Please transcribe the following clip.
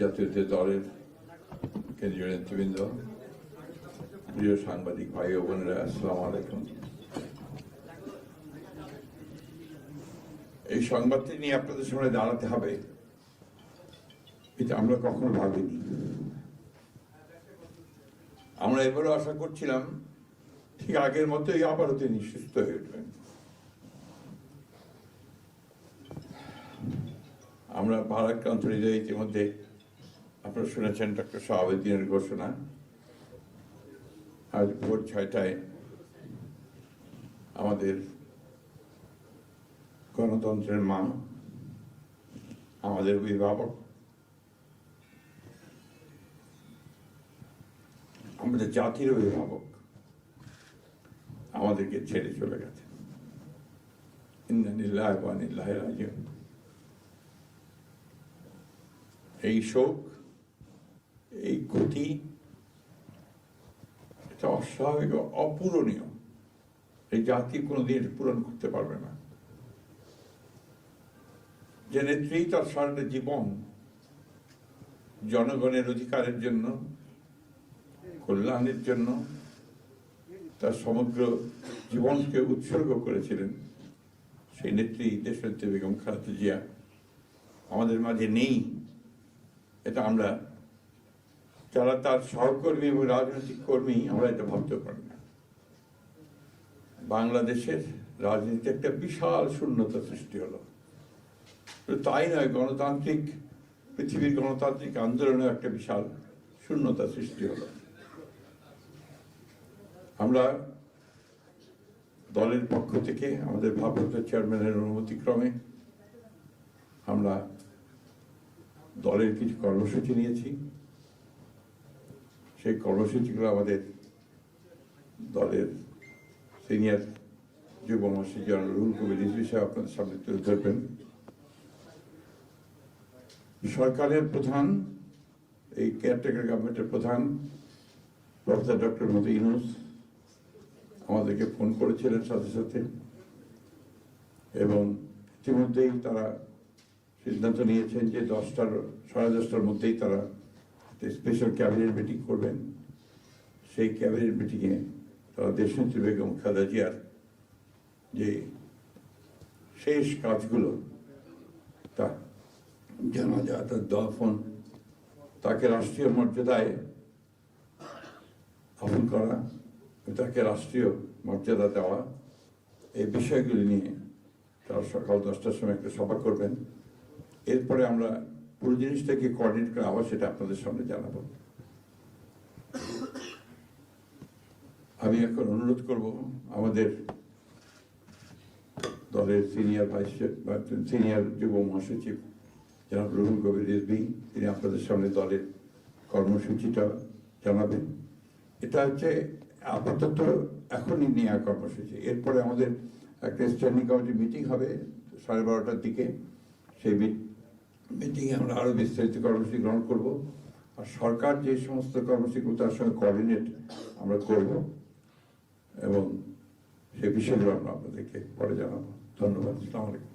জাতীয় দলের কেন্দ্রীয় নেতৃবৃন্দ, প্রিয় সাংবাদিক ভাই ও বোনেরা, আসসালাম আলাইকুম। এই সংবাদটি নিয়ে আপনাদের সামনে দাঁড়াতে হবে, এটা আমরা কখনো ভাবিনি। আমরা এবারও আশা করছিলাম, ঠিক আগের মতোই আবারও তিনি সুস্থ হয়ে উঠবেন। আমরা ভারাক্রান্ত হৃদয়ে ইতিমধ্যে আপনারা শুনেছেন ডক্টর শাহাবুদ্দিনের ঘোষণা। আজ ভোর ছয়টায় আমাদের গণতন্ত্রের মা, আমাদের অভিভাবক। আমাদের জাতির অভিভাবক আমাদেরকে ছেড়ে চলে গেছে। ইন্নানিল্লাহ ওয়া এই শোক, এই ক্ষতি এটা অস্বাভাবিক অপূরণীয়। এই জাতি কোনোদিন এটা পূরণ করতে পারবে না। যে নেত্রী তার সারাটা জীবন জনগণের অধিকারের জন্য, কল্যাণের জন্য, তার সমগ্র জীবনকে উৎসর্গ করেছিলেন, সেই নেত্রী দেশনেত্রী বেগম খালেদা জিয়া। আমাদের মাঝে নেই। এটা আমরা যারা তার সহকর্মী এবং রাজনৈতিক কর্মী, আমরা এটা ভাবতে পারি না। বাংলাদেশের রাজনীতিতে একটা বিশাল শূন্যতা সৃষ্টি হলো। তাই নয়, গণতান্ত্রিক, পৃথিবীর গণতান্ত্রিক আন্দোলনে একটা বিশাল শূন্যতা সৃষ্টি হলো। আমরা দলের পক্ষ থেকে, আমাদের ভারপ্রাপ্ত চেয়ারম্যানের অনুমতিক্রমে আমরা দলের কিছু কর্মসূচি নিয়েছি। সেই কর্মসূচিগুলো আমাদের দলের সিনিয়র যুব মসজিদ জনারেল রুল কবির রিজভি সাহেব আপনাদের সামনে তুলে ধরবেন। সরকারের প্রধান, এই কেয়ারটেকার গভর্নমেন্টের প্রধান, প্রফেসর ডক্টর মতি ইউনুস আমাদেরকে ফোন করেছিলেন সাথে সাথে এবং ইতিমধ্যেই তারা সিদ্ধান্ত নিয়েছেন যে দশটার, সাড়ে দশটার মধ্যেই তারা স্পেশাল ক্যাবিনেট মিটিং করবেন। সেই ক্যাবিনেট মিটিংয়ে তারা দেশনেত্রী বেগম খালেদা জিয়ার যে শেষ কাজগুলো, তা জানাজা, তার দফন, তাকে রাষ্ট্রীয় মর্যাদায় আপন করা, তাকে রাষ্ট্রীয় মর্যাদা দেওয়া, এই বিষয়গুলি নিয়ে তারা সকাল দশটার সময় একটা সভা করবেন। এরপরে আমরা পুরো জিনিসটাকে কোঅর্ডিনেট করে আবার সেটা আপনাদের সামনে জানাব। আমি এখন অনুরোধ করব আমাদের দলের সিনিয়র ভাইস সিনিয়র যুব মহাসচিব জনাব রুহুল কবির রিজবি তিনি আপনাদের সামনে দলের কর্মসূচিটা জানাবেন। এটা হচ্ছে আপাতত এখনই নেওয়া কর্মসূচি। এরপরে আমাদের একটা স্ট্যান্ডিং কমিটি মিটিং হবে সাড়ে বারোটার দিকে। সেই মিটিংয়ে আমরা আরও বিস্তারিত কর্মসূচি গ্রহণ করব। আর সরকার যে সমস্ত কর্মসূচিগুলো তার সঙ্গে কোঅর্ডিনেট আমরা করব এবং সে বিষয়গুলো আমরা আপনাদেরকে পরে জানাব। ধন্যবাদ। আসসালামু